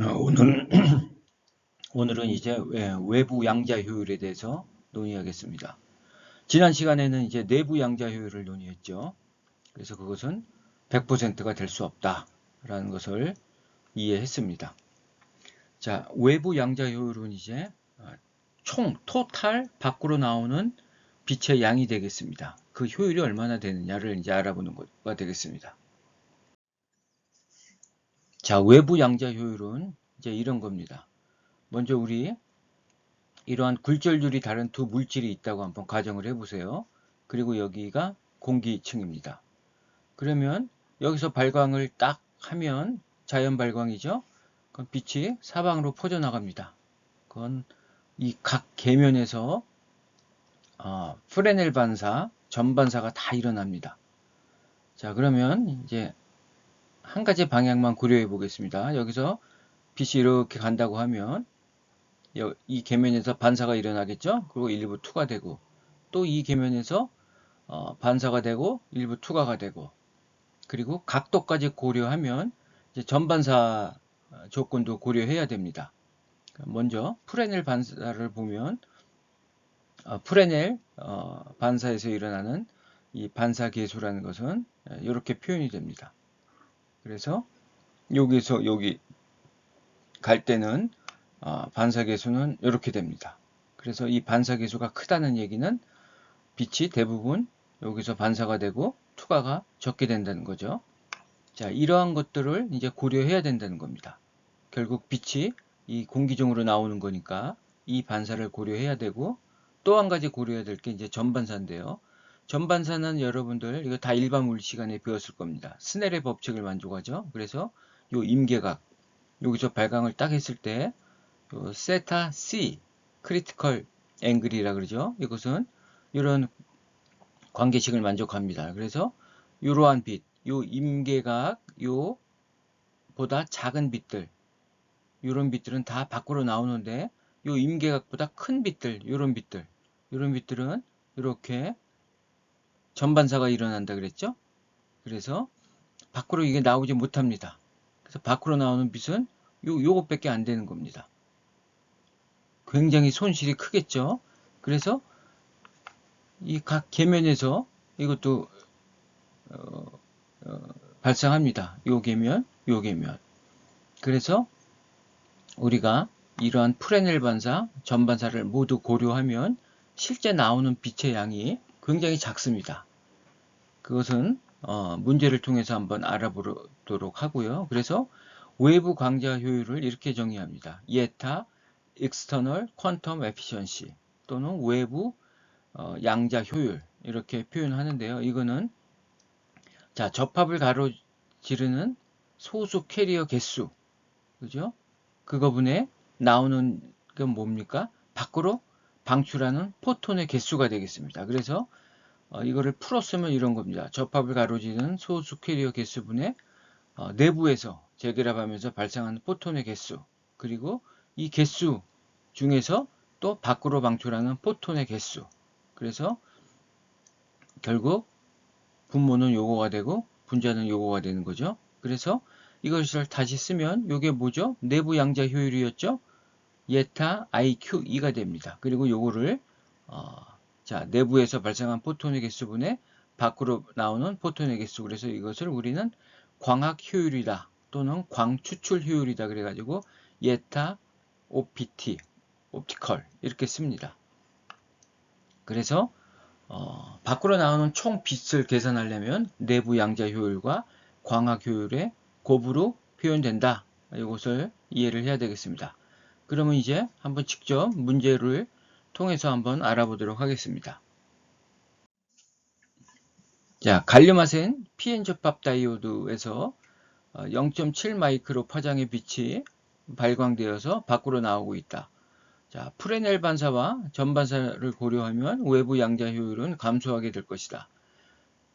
어, 오늘 오늘은 이제 예, 외부 양자 효율에 대해서 논의하겠습니다. 지난 시간에는 이제 내부 양자 효율을 논의했죠. 그래서 그것은 100%가 될 수 없다라는 것을 이해했습니다. 자, 외부 양자 효율은 이제 어, 총 토탈 밖으로 나오는 빛의 양이 되겠습니다. 그 효율이 얼마나 되느냐를 이제 알아보는 것가 되겠습니다. 자, 외부 양자 효율은 이제 이런 겁니다. 먼저 우리 이러한 굴절률이 다른 두 물질이 있다고 한번 가정을 해보세요. 그리고 여기가 공기층입니다. 그러면 여기서 발광을 딱 하면 자연 발광이죠. 그럼 빛이 사방으로 퍼져나갑니다. 그건 이 각 계면에서 어, 프레넬 반사, 전반사가 다 일어납니다. 자 그러면 이제 한 가지 방향만 고려해 보겠습니다. 여기서 빛이 이렇게 간다고 하면 이 계면에서 반사가 일어나겠죠. 그리고 일부 투가 되고 또 이 계면에서 어, 반사가 되고 일부 투과가 되고 그리고 각도까지 고려하면 전반사 조건도 고려해야 됩니다. 먼저 프레넬 반사를 보면 어, 프레넬 어, 반사에서 일어나는 이 반사 계수라는 것은 이렇게 표현이 됩니다. 그래서 여기서 여기 갈 때는 어, 반사계수는 이렇게 됩니다. 그래서 이 반사계수가 크다는 얘기는 빛이 대부분 여기서 반사가 되고 투과가 적게 된다는 거죠. 자, 이러한 것들을 이제 고려해야 된다는 겁니다. 결국 빛이 이 공기 중으로 나오는 거니까 이 반사를 고려해야 되고 또 한 가지 고려해야 될 게 이제 전반사인데요. 전반사는 여러분들 이거 다 일반 물리 시간에 배웠을 겁니다. 스넬의 법칙을 만족하죠. 그래서 요 임계각 여기서 발광을 딱 했을 때 세타 C 크리티컬 앵글이라 그러죠. 이것은 이런 관계식을 만족합니다. 그래서 이러한 빛, 요 임계각, 요 보다 작은 빛들, 이런 빛들은 다 밖으로 나오는데 요 임계각보다 큰 빛들, 이런 빛들, 이런 빛들은 이렇게 전반사가 일어난다 그랬죠? 그래서 밖으로 이게 나오지 못합니다. 그래서 밖으로 나오는 빛은 요, 요것밖에 안 되는 겁니다. 굉장히 손실이 크겠죠? 그래서 이 각 계면에서 이것도 어, 어, 발생합니다. 요 계면, 요 계면. 그래서 우리가 이러한 프레넬 반사, 전반사를 모두 고려하면 실제 나오는 빛의 양이 굉장히 작습니다. 그것은 어, 문제를 통해서 한번 알아보도록 하고요. 그래서 외부 광자 효율을 이렇게 정의합니다. 예타 external quantum efficiency 또는 외부 어, 양자 효율 이렇게 표현하는데요. 이거는 자 접합을 가로지르는 소수 캐리어 개수 그죠? 그거분에 나오는 건 뭡니까? 밖으로 방출하는 포톤의 개수가 되겠습니다. 그래서 어, 이거를 풀었으면 이런 겁니다. 접합을 가로지르는 소수 캐리어 개수분의 어, 내부에서 재결합하면서 발생하는 포톤의 개수 그리고 이 개수 중에서 또 밖으로 방출하는 포톤의 개수 그래서 결국 분모는 요거가 되고 분자는 요거가 되는 거죠. 그래서 이것을 다시 쓰면 이게 뭐죠? 내부 양자 효율이었죠? 예타 IQ2가 됩니다. 그리고 요거를 어, 자, 내부에서 발생한 포톤의 개수분의 밖으로 나오는 포톤의 개수. 그래서 이것을 우리는 광학 효율이다 또는 광 추출 효율이다 그래가지고 예타 OPT, 옵티컬 이렇게 씁니다. 그래서 어, 밖으로 나오는 총 빛을 계산하려면 내부 양자 효율과 광학 효율의 곱으로 표현된다. 이것을 이해를 해야 되겠습니다. 그러면 이제 한번 직접 문제를 통해서 한번 알아보도록 하겠습니다. 자, 갈륨아센 PN 접합 다이오드에서 0.7 어, 마이크로 파장의 빛이 발광되어서 밖으로 나오고 있다. 자, 프레넬 반사와 전반사를 고려하면 외부 양자 효율은 감소하게 될 것이다.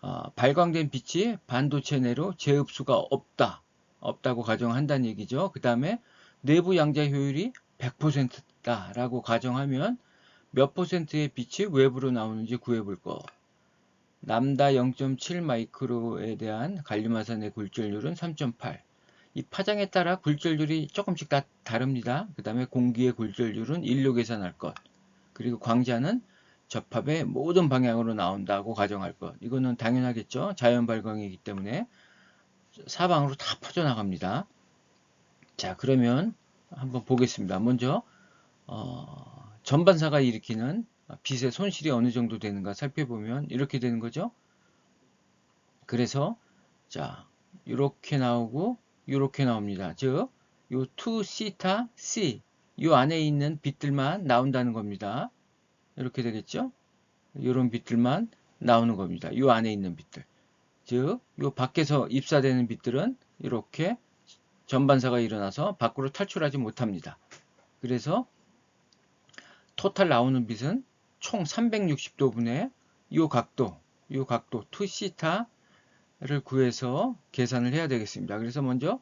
어, 발광된 빛이 반도체 내로 재흡수가 없다. 없다고 가정한다는 얘기죠. 그 다음에 내부 양자 효율이 100%다라고 가정하면 몇 퍼센트의 빛이 외부로 나오는지 구해볼 거. 남다 0.7 마이크로에 대한 갈륨화산의 굴절률은 3.8. 이 파장에 따라 굴절률이 조금씩 다 다릅니다. 그 다음에 공기의 굴절률은 일로 계산할 것. 그리고 광자는 접합의 모든 방향으로 나온다고 가정할 것. 이거는 당연하겠죠. 자연 발광이기 때문에 사방으로 다 퍼져나갑니다. 자, 그러면 한번 보겠습니다. 먼저 어, 전반사가 일으키는 빛의 손실이 어느 정도 되는가 살펴보면 이렇게 되는 거죠. 그래서 자, 이렇게 나오고 이렇게 나옵니다. 즉, 요 2시타 C 요 안에 있는 빛들만 나온다는 겁니다. 이렇게 되겠죠? 이런 빛들만 나오는 겁니다. 요 안에 있는 빛들. 즉, 요 밖에서 입사되는 빛들은 이렇게 전반사가 일어나서 밖으로 탈출하지 못합니다. 그래서 토탈 나오는 빛은 총 360도 분의 요 각도, 요 각도 2시타를 구해서 계산을 해야 되겠습니다. 그래서 먼저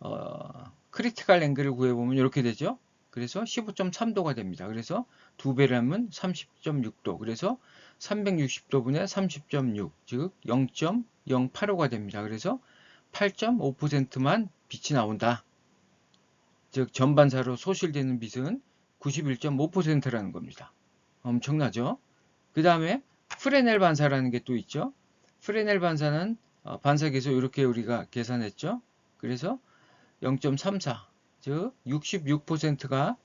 어, 크리티컬 앵글을 구해보면 이렇게 되죠. 그래서 15.3도가 됩니다. 그래서 두 배를 하면 30.6도. 그래서 360도 분의 30.6, 즉 0.085가 됩니다. 그래서 8.5%만 빛이 나온다. 즉 전반사로 소실되는 빛은 91.5%라는 겁니다. 엄청나죠? 그 다음에 프레넬 반사라는 게 또 있죠. 프레넬 반사는 어, 반사계수 이렇게 우리가 계산했죠. 그래서 0.34, 즉 66%가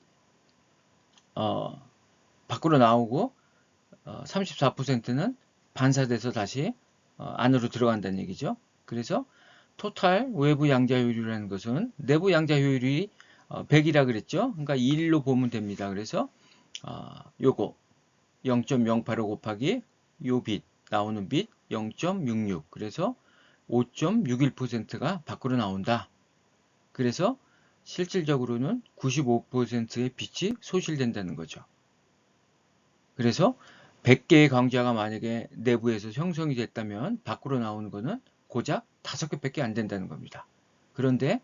어, 밖으로 나오고 어, 34%는 반사돼서 다시 어, 안으로 들어간다는 얘기죠. 그래서 토탈 외부 양자 효율이라는 것은 내부 양자 효율이 어, 100이라 그랬죠. 그러니까 1로 보면 됩니다. 그래서 어, 요거 0.085 곱하기 요 빛 나오는 빛 0.66 그래서 5.61%가 밖으로 나온다. 그래서 실질적으로는 95%의 빛이 소실된다는 거죠. 그래서 100개의 광자가 만약에 내부에서 형성이 됐다면 밖으로 나오는 것은 고작 5개밖에 안 된다는 겁니다. 그런데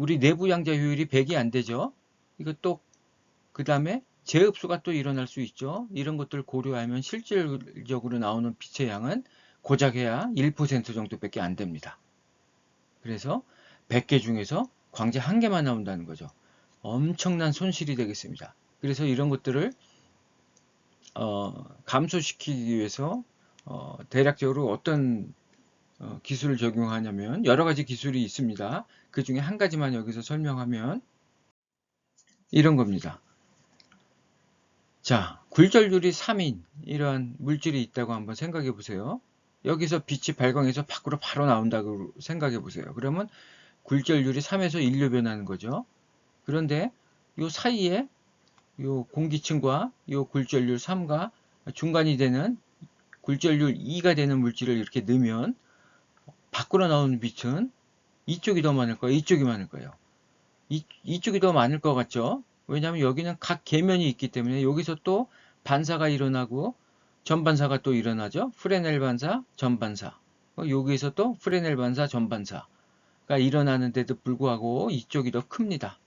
우리 내부 양자 효율이 100이 안 되죠. 이것도 그 다음에 재흡수가 또 일어날 수 있죠. 이런 것들 고려하면 실질적으로 나오는 빛의 양은 고작 해야 1% 정도밖에 안 됩니다. 그래서 100개 중에서 광재 한 개만 나온다는 거죠. 엄청난 손실이 되겠습니다. 그래서 이런 것들을 어, 감소시키기 위해서 어, 대략적으로 어떤 어, 기술을 적용하냐면 여러 가지 기술이 있습니다. 그 중에 한 가지만 여기서 설명하면 이런 겁니다. 자, 굴절률이 3인 이러한 물질이 있다고 한번 생각해 보세요. 여기서 빛이 발광해서 밖으로 바로 나온다고 생각해 보세요. 그러면 굴절률이 3에서 1로 변하는 거죠. 그런데 이 사이에 이 공기층과 이 굴절률 3가 중간이 되는 굴절률 2가 되는 물질을 이렇게 넣으면 밖으로 나오는 빛은 이쪽이 더 많을 거예요. 이쪽이 많을 거예요. 이, 이쪽이 더 많을 것 같죠? 왜냐하면 여기는 각 계면이 있기 때문에 여기서 또 반사가 일어나고 전반사가 또 일어나죠. 프레넬 반사, 전반사. 어, 여기에서 또 프레넬 반사, 전반사가 일어나는데도 불구하고 이쪽이 더 큽니다.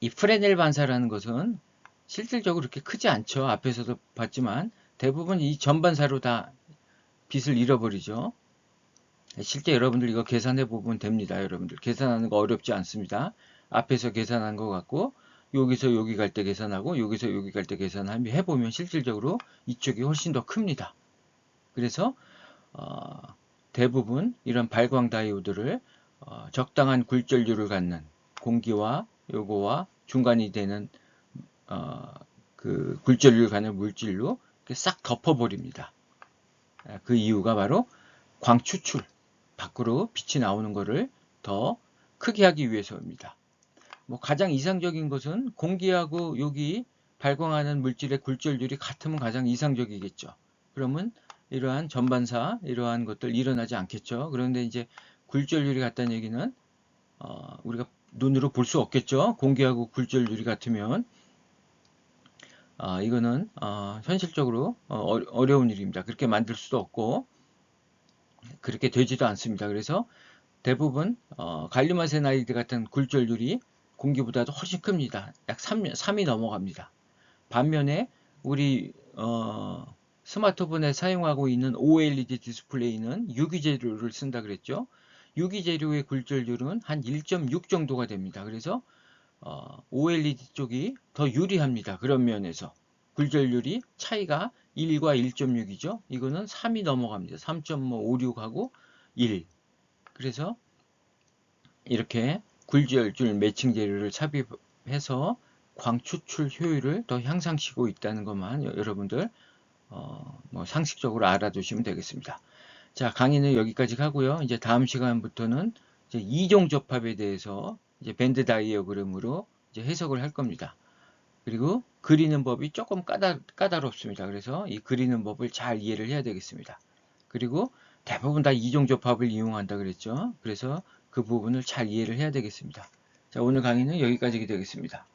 이 프레넬 반사라는 것은 실질적으로 그렇게 크지 않죠. 앞에서도 봤지만 대부분 이 전반사로 다 빛을 잃어버리죠. 실제 여러분들 이거 계산해 보면 됩니다. 여러분들 계산하는 거 어렵지 않습니다. 앞에서 계산한 것 같고 여기서 여기 갈 때 계산하고 여기서 여기 갈 때 계산하면 해보면 실질적으로 이쪽이 훨씬 더 큽니다. 그래서 어, 대부분 이런 발광 다이오드를 어, 적당한 굴절률을 갖는 공기와 요거와 중간이 되는 어, 그 굴절률을 갖는 물질로 싹 덮어버립니다. 그 이유가 바로 광 추출, 밖으로 빛이 나오는 것을 더 크게 하기 위해서입니다. 뭐 가장 이상적인 것은 공기하고 여기 발광하는 물질의 굴절률이 같으면 가장 이상적이겠죠. 그러면 이러한 전반사, 이러한 것들 일어나지 않겠죠. 그런데 이제 굴절률이 같다는 얘기는 어, 우리가 눈으로 볼 수 없겠죠. 공기하고 굴절률이 같으면 어, 이거는 어, 현실적으로 어, 어려운 일입니다. 그렇게 만들 수도 없고 그렇게 되지도 않습니다. 그래서 대부분 어, 갈리마세나이드 같은 굴절률이 공기보다도 훨씬 큽니다. 약 3, 3이 넘어갑니다. 반면에 우리 어, 스마트폰에 사용하고 있는 OLED 디스플레이는 유기재료를 쓴다 그랬죠. 유기재료의 굴절률은 한 1.6 정도가 됩니다. 그래서 어, OLED 쪽이 더 유리합니다. 그런 면에서 굴절률이 차이가 1과 1.6이죠. 이거는 3이 넘어갑니다. 3.56하고 1. 그래서 이렇게 굴절줄 매칭 재료를 삽입해서 광 추출 효율을 더 향상시키고 있다는 것만 여- 여러분들 어, 뭐 상식적으로 알아두시면 되겠습니다. 자, 강의는 여기까지 하고요. 이제 다음 시간부터는 이제 이종 접합에 대해서 이제 밴드 다이어그램으로 이제 해석을 할 겁니다. 그리고 그리는 법이 조금 까다, 까다롭습니다. 그래서 이 그리는 법을 잘 이해를 해야 되겠습니다. 그리고 대부분 다 이종 접합을 이용한다 그랬죠. 그래서 그 부분을 잘 이해를 해야 되겠습니다. 자, 오늘 강의는 여기까지 되겠습니다.